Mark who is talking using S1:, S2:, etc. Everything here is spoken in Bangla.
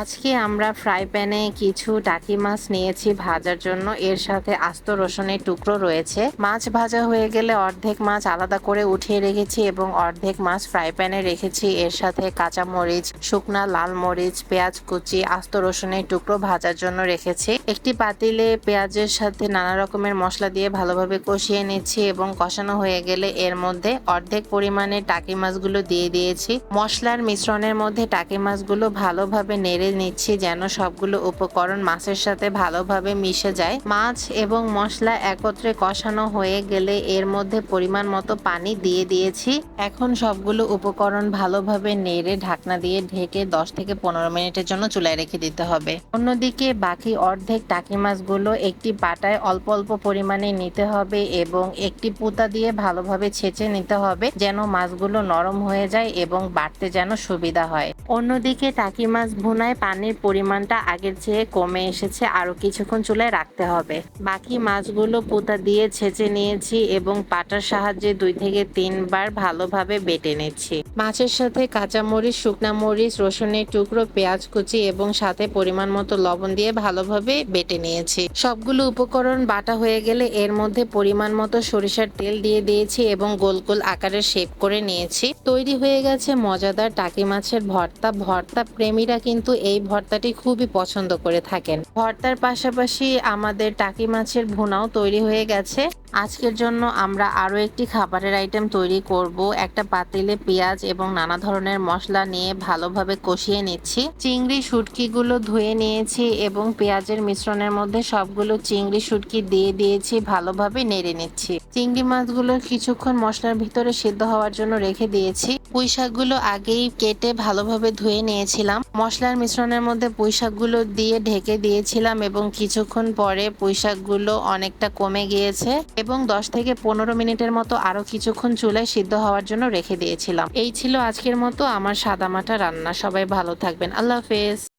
S1: আজকে আমরা ফ্রাই প্যানে কিছু টাকি মাছ নিয়েছি ভাজার জন্য। এর সাথে আস্ত রসুনের টুকরো রয়েছে। মাছ ভাজা হয়ে গেলে অর্ধেক মাছ আলাদা করে উঠিয়ে রেখেছি এবং অর্ধেক মাছ ফ্রাই প্যানে রেখেছি। এর সাথে কাঁচা মরিচ শুকনা লাল মরিচ, পেঁয়াজ কুচি, আস্ত রসুনের টুকরো ভাজার জন্য রেখেছি। একটি পাতিলে পেঁয়াজের সাথে নানা রকমের মশলা দিয়ে ভালোভাবে কষিয়ে নিচ্ছি এবং কষানো হয়ে গেলে এর মধ্যে অর্ধেক পরিমাণে টাকি মাছগুলো দিয়ে দিয়েছি। মশলার মিশ্রণের মধ্যে টাকি মাছগুলো ভালোভাবে নেড়ে নিচ্ছি যেন সবগুলো উপকরণ মাছের সাথে ভালোভাবে মিশে যায়। মাছ এবং মশলা একত্রে কষানো হয়ে গেলে এর মধ্যে পরিমাণ মতো পানি দিয়ে দিয়েছি। এখন সবগুলো উপকরণ ভালোভাবে নেড়ে ঢাকনা দিয়ে ঢেকে দশ থেকে পনেরো মিনিটের জন্য চুলায় রেখে দিতে হবে। অন্যদিকে বাকি অর্ধেক টাকি মাছগুলো একটি পাটায় অল্প অল্প পরিমাণে নিতে হবে এবং একটি পুতা দিয়ে ভালোভাবে ছেঁচে নিতে হবে যেন মাছগুলো নরম হয়ে যায় এবং বাড়তে যেন সুবিধা হয়। অন্যদিকে টাকি মাছ ভুনায় পানির পরিমাণটা আগের চেয়ে কমে এসেছে আরও কিছুক্ষণ চুলায় রাখতে হবে। বাকি মাছগুলো পোতা দিয়ে ছেঁচে নিয়েছি এবং পাটার সাহায্যে দুই থেকে তিনবার ভালোভাবে বেটে নিচ্ছি। মাছের সাথে কাঁচামরিচ, শুকনা মরিচ, রসুনের টুকরো, পেঁয়াজ কুচি এবং সাথে পরিমাণ মতো লবণ দিয়ে ভালোভাবে বেটে নিয়েছি। সবগুলো উপকরণ বাটা হয়ে গেলে এর মধ্যে পরিমাণ মতো সরিষার তেল দিয়ে দিয়েছি এবং গোল গোল আকারে শেপ করে নিয়েছি। তৈরি হয়ে গেছে মজাদার টাকি মাছের ভর্তা। ভর্তা ভর্তা প্রেমীরা কিন্তু এই ভর্তাটি খুবই পছন্দ করে থাকেন। ভর্তার পাশাপাশি আমাদের টাকি মাছের ভুনাও তৈরি হয়ে গেছে। আজকের জন্য আমরা আরও একটি খাবারের আইটেম তৈরি করব। একটা পাতিলে পেঁয়াজ এবং নানা ধরনের মশলা নিয়ে ভালোভাবে কষিয়ে নিচ্ছি। চিংড়ি শুটকিগুলো ধুয়ে নিয়েছি এবং পেঁয়াজের মিশ্রণের মধ্যে সবগুলো চিংড়ি শুটকি দিয়ে দিয়েছি, ভালোভাবে নেড়ে নিচ্ছি। চিংড়ি মাছগুলো কিছুক্ষণ মশলার ভিতরে সিদ্ধ হওয়ার জন্য রেখে দিয়েছি। পুঁই শাকগুলো আগেই কেটে ভালোভাবে ধুয়ে নিয়েছিলাম। মশলার মিশ্রণের মধ্যে পুঁই শাকগুলো দিয়ে ঢেকে দিয়েছিলাম এবং কিছুক্ষণ পরে পুঁই শাকগুলো অনেকটা কমে গিয়েছে এবং দশ থেকে পনেরো মিনিটের মতো আরও কিছুক্ষণ চুলায় সিদ্ধ হওয়ার জন্য রেখে দিয়েছিলাম। এই ছিল আজকের মতো আমার সাদামাটা রান্না। সবাই ভালো থাকবেন। আল্লাহ হাফেজ।